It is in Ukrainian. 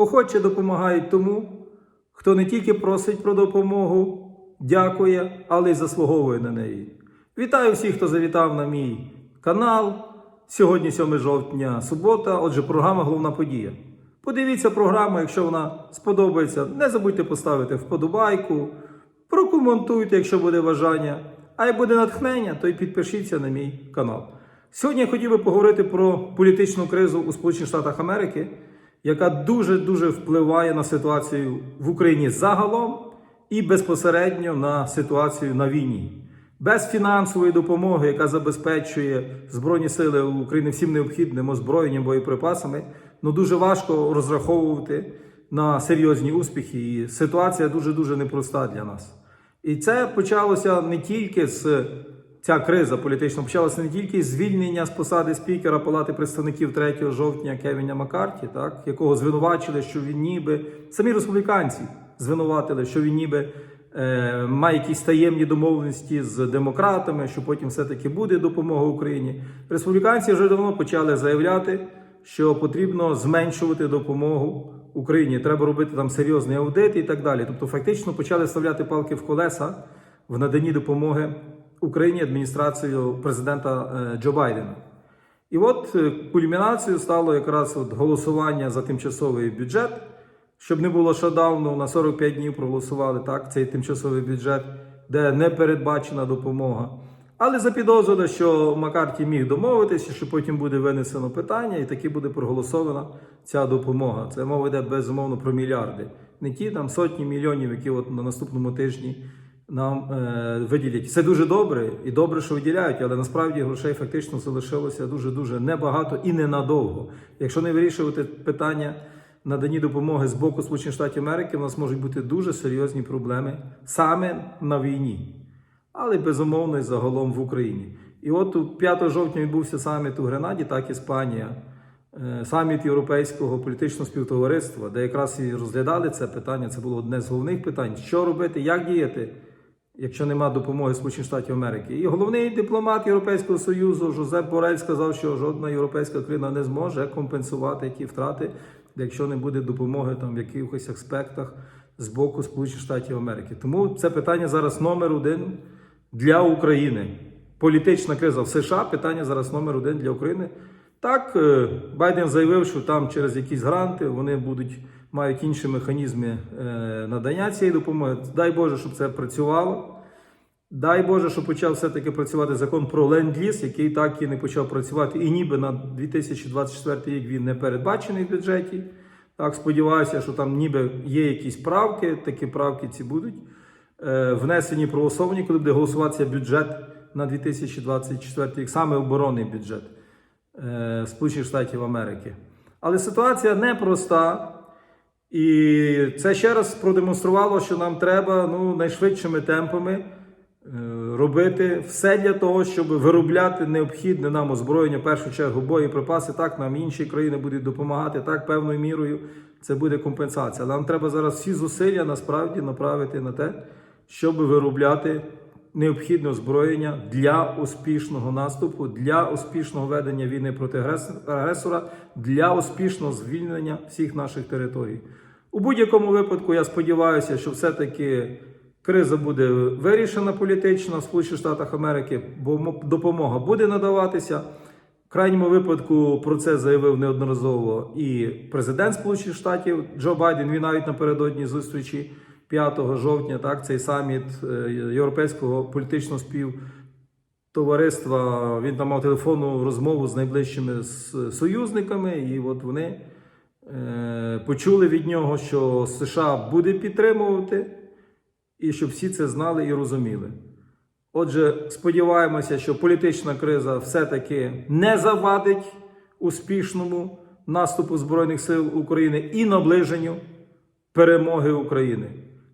охоче допомагають тому, хто не тільки просить про допомогу, дякує, але й заслуговує на неї. Вітаю всіх, хто завітав на мій канал. Сьогодні 7 жовтня, субота, отже, програма Головна подія. Подивіться програму, якщо вона сподобається. Не забудьте поставити вподобайку, прокоментуйте, якщо буде бажання. А як буде натхнення, то й підпишіться на мій канал. Сьогодні я хотів би поговорити про політичну кризу у Сполучених Штатах Америки, яка дуже-дуже впливає на ситуацію в Україні загалом і безпосередньо на ситуацію на війні. Без фінансової допомоги, яка забезпечує Збройні сили України всім необхідним озброєнням, боєприпасами, ну дуже важко розраховувати на серйозні успіхи. І ситуація дуже дуже непроста для нас. І це почалося не тільки з ця криза політична, почалася не тільки з звільнення з посади спікера Палати представників 3 жовтня Кевіна Маккарті, так якого звинувачили, що він ніби самі республіканці звинуватили, що він ніби е, має якісь таємні домовленості з демократами, що потім все-таки буде допомога Україні. Республіканці вже давно почали заявляти, що потрібно зменшувати допомогу Україні. Треба робити там серйозний аудит і так далі. Тобто, фактично почали вставляти палки в колеса в наданні допомоги Україні адміністрацією президента е, Джо Байдена. І от е, кульмінацією стало якраз от голосування за тимчасовий бюджет. Щоб не було шатдауну, на 45 днів проголосували так, цей тимчасовий бюджет, де не передбачена допомога. Але запідозрили, що Макарті міг домовитися, що потім буде винесено питання, і таки буде проголосована ця допомога. Це мова йде безумовно про мільярди. Не ті там сотні мільйонів, які от на наступному тижні нам е, виділять. Це дуже добре і добре, що виділяють, але насправді грошей фактично залишилося дуже-дуже небагато і ненадовго. Якщо не вирішувати питання наданні допомоги з боку Сполучених Штатів Америки, у нас можуть бути дуже серйозні проблеми саме на війні, але безумовно і загалом в Україні. І от тут 5 жовтня відбувся саміт у Гренаді, так Іспанія, е, саміт Європейського політичного співтовариства, де якраз і розглядали це питання. Це було одне з головних питань: що робити, як діяти, якщо нема допомоги Сполучених Штатів Америки. І головний дипломат Європейського Союзу Жозеп Борель сказав, що жодна європейська країна не зможе компенсувати ті втрати, якщо не буде допомоги там в якихось аспектах з боку Сполучених Штатів Америки. Тому це питання зараз номер один для України. Політична криза в США питання зараз номер один для України. Так, е, Байден заявив, що там через якісь гранти вони будуть мають інші механізми е, надання цієї допомоги. Дай Боже, щоб це працювало. Дай Боже, щоб почав все-таки працювати закон про ленд-ліз, який так і не почав працювати, і ніби на 2024 рік він не передбачений в бюджеті. Так, сподіваюся, що там ніби є якісь правки, такі правки ці будуть е, внесені, проголосовані, коли буде голосуватися бюджет на 2024 рік, саме оборонний бюджет е, Сполучених Штатів Америки. Але ситуація непроста. І це ще раз продемонструвало, що нам треба ну, найшвидшими темпами е, робити все для того, щоб виробляти необхідне нам озброєння, в першу чергу боєприпаси. Так, нам інші країни будуть допомагати, так, певною мірою це буде компенсація. Нам треба зараз всі зусилля насправді направити на те, щоб виробляти необхідне озброєння для успішного наступу, для успішного ведення війни проти агресора, для успішного звільнення всіх наших територій. У будь-якому випадку я сподіваюся, що все-таки криза буде вирішена політично в Сполучених Штатах Америки, бо допомога буде надаватися. В крайньому випадку про це заявив неодноразово і президент Сполучених Штатів Джо Байден. Він навіть напередодні зустрічі 5 жовтня, так цей саміт е, Європейського політичного співтовариства. Він там мав телефонну розмову з найближчими союзниками, і от вони е, почули від нього, що США буде підтримувати, і щоб всі це знали і розуміли. Отже, сподіваємося, що політична криза все-таки не завадить успішному наступу Збройних сил України і наближенню перемоги України.